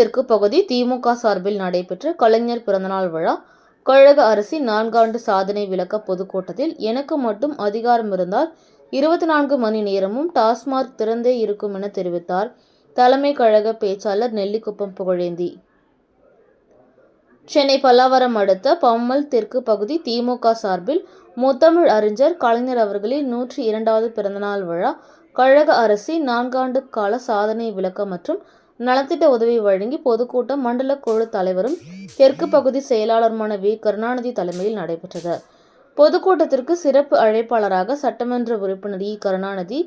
தெற்கு பகுதி திமுக சார்பில் நடைபெற்ற கலைஞர் பிறந்தநாள் விழா. கழக அரசின் நான்காண்டு சாதனை விளக்க பொதுக்கூட்டத்தில் எனக்கு மட்டும் அதிகாரம் இருந்தால் இருபத்தி நான்கு மணி நேரமும் டாஸ்மாக் திறந்தே இருக்கும் என தெரிவித்தார் தலைமை கழக பேச்சாளர் நெல்லிக்குப்பம் புகழேந்தி. சென்னை பல்லாவரம் அடுத்த பம்மல் தெற்கு பகுதி திமுக சார்பில் முத்தமிழ் அறிஞர் கலைஞர் அவர்களின் நூற்றி இரண்டாவது பிறந்தநாள் விழா. கழக அரசின் நான்காண்டு கால சாதனை விளக்கம் மற்றும் நலத்திட்ட உதவி வழங்கி பொதுக்கூட்டம் மண்டல குழு தலைவரும் தெற்கு பகுதி செயலாளருமான வி. கருணாநிதி தலைமையில் நடைபெற்றது. பொதுக்கூட்டத்திற்கு சிறப்பு அழைப்பாளராக சட்டமன்ற உறுப்பினர் இ. Karunanidhi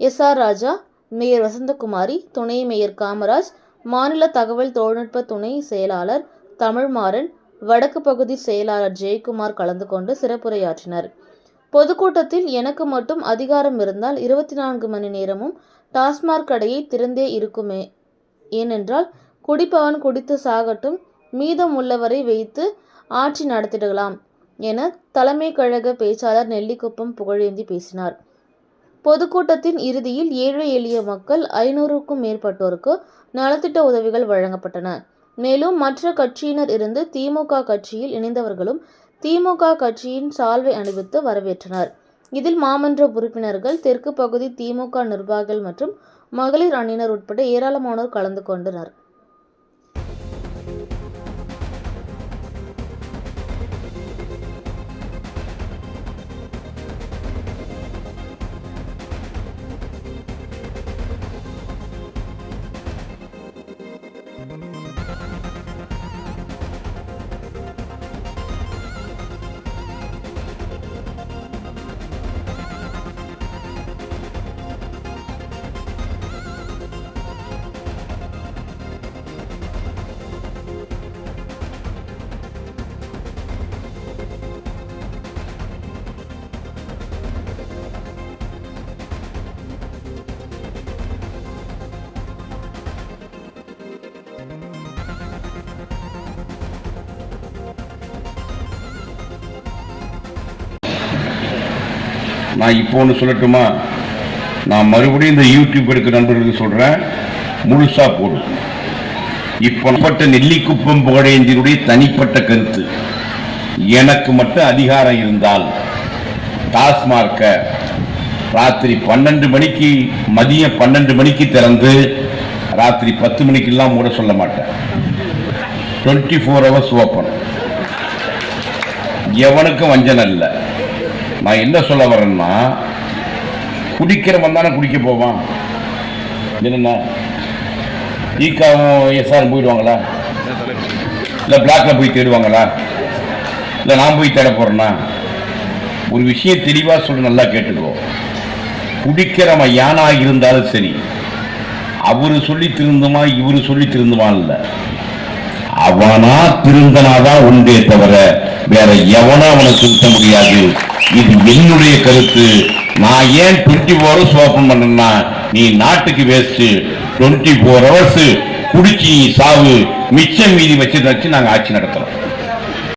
S. R. Raja mayor Vasanthakumari துணை மேயர் காமராஜ் மாநில தகவல் தொழில்நுட்ப துணை செயலாளர் தமிழ்மாறன் வடக்கு பகுதி செயலாளர் ஜெயக்குமார் கலந்து கொண்டு சிறப்புரையாற்றினர். பொதுக்கூட்டத்தில் எனக்கு மட்டும் அதிகாரம் இருந்தால் இருபத்தி நான்கு மணி நேரமும் டாஸ்மாக் கடையை திறந்தே இருக்குமே ஏனென்றால் குடிப்பவன் குடித்து சாகட்டும் மீதம் உள்ளவரை வைத்து ஆட்சி நடத்திடலாம் என தலைமை கழக பேச்சாளர் நெல்லிக்குப்பம் புகழேந்தி பேசினார். பொதுக்கூட்டத்தின் இறுதியில் ஏழை எளிய மக்கள் ஐநூறுக்கும் மேற்பட்டோருக்கு நலத்திட்ட உதவிகள் வழங்கப்பட்டன. மேலும் மற்ற கட்சியினர் இருந்து திமுக கட்சியில் இணைந்தவர்களும் திமுக கட்சியின் சால்வை அணிவித்து வரவேற்றனர். இதில் மாமன்ற உறுப்பினர்கள் தெற்கு பகுதி திமுக நிர்வாகிகள் மற்றும் மகளிர் அணியினர் உட்பட ஏராளமானோர் கலந்து கொண்டனர். நான் இப்போ ஒன்று சொல்லட்டுமா? நான் மறுபடியும் இந்த யூடியூப் எடுக்க நண்பர்களுக்கு சொல்கிறேன் முழுசாக போடும் இப்போ நெல்லிக்குப்பம் புகழேந்தினுடைய தனிப்பட்ட கருத்து. எனக்கு மட்டும் அதிகாரம் இருந்தால் டாஸ்மார்க்க ராத்திரி பன்னெண்டு மணிக்கு மதியம் பன்னெண்டு மணிக்கு திறந்து ராத்திரி பத்து மணிக்கெல்லாம் மூட சொல்ல மாட்டேன். டுவெண்ட்டி ஃபோர் ஹவர்ஸ் ஓப்பன் எவனுக்கும் வஞ்சனம் இல்லை. நான் என்ன சொல்ல வரேன்னா குடிக்கிறவன் தானே குடிக்க போவான். என்னென்ன? ஈக்காவும் எஸ்ஆர் போயிடுவாங்களா? இல்லை பிளாக்ல போய் தேடுவாங்களா? இல்லை நான் போய் தேட போகிறேன்னா ஒரு விஷயம் தெளிவாக சொல்லி நல்லா கேட்டுக்கோ. குடிக்கிறவன் யானா இருந்தாலும் சரி அவரு சொல்லி திருந்துமா இவரு சொல்லி திருந்துமா இல்லை. அவனா திருந்தனாதான் உண்டே தவிர வேற எவனா அவனை திருத்த முடியாது. இது என்னுடைய கருத்து. நான் ஏன் டுவெண்ட்டி ஃபோர் ஹவர்ஸ் ஓப்பன் பண்ணேன்னா நீ நாட்டுக்கு வேஸ்ட் டுவெண்ட்டி ஃபோர் ஹவர்ஸ் குடிச்சி நீ சாவு. மிச்சம் மீதி வச்சு வச்சு நாங்கள் ஆட்சி நடத்துறோம்.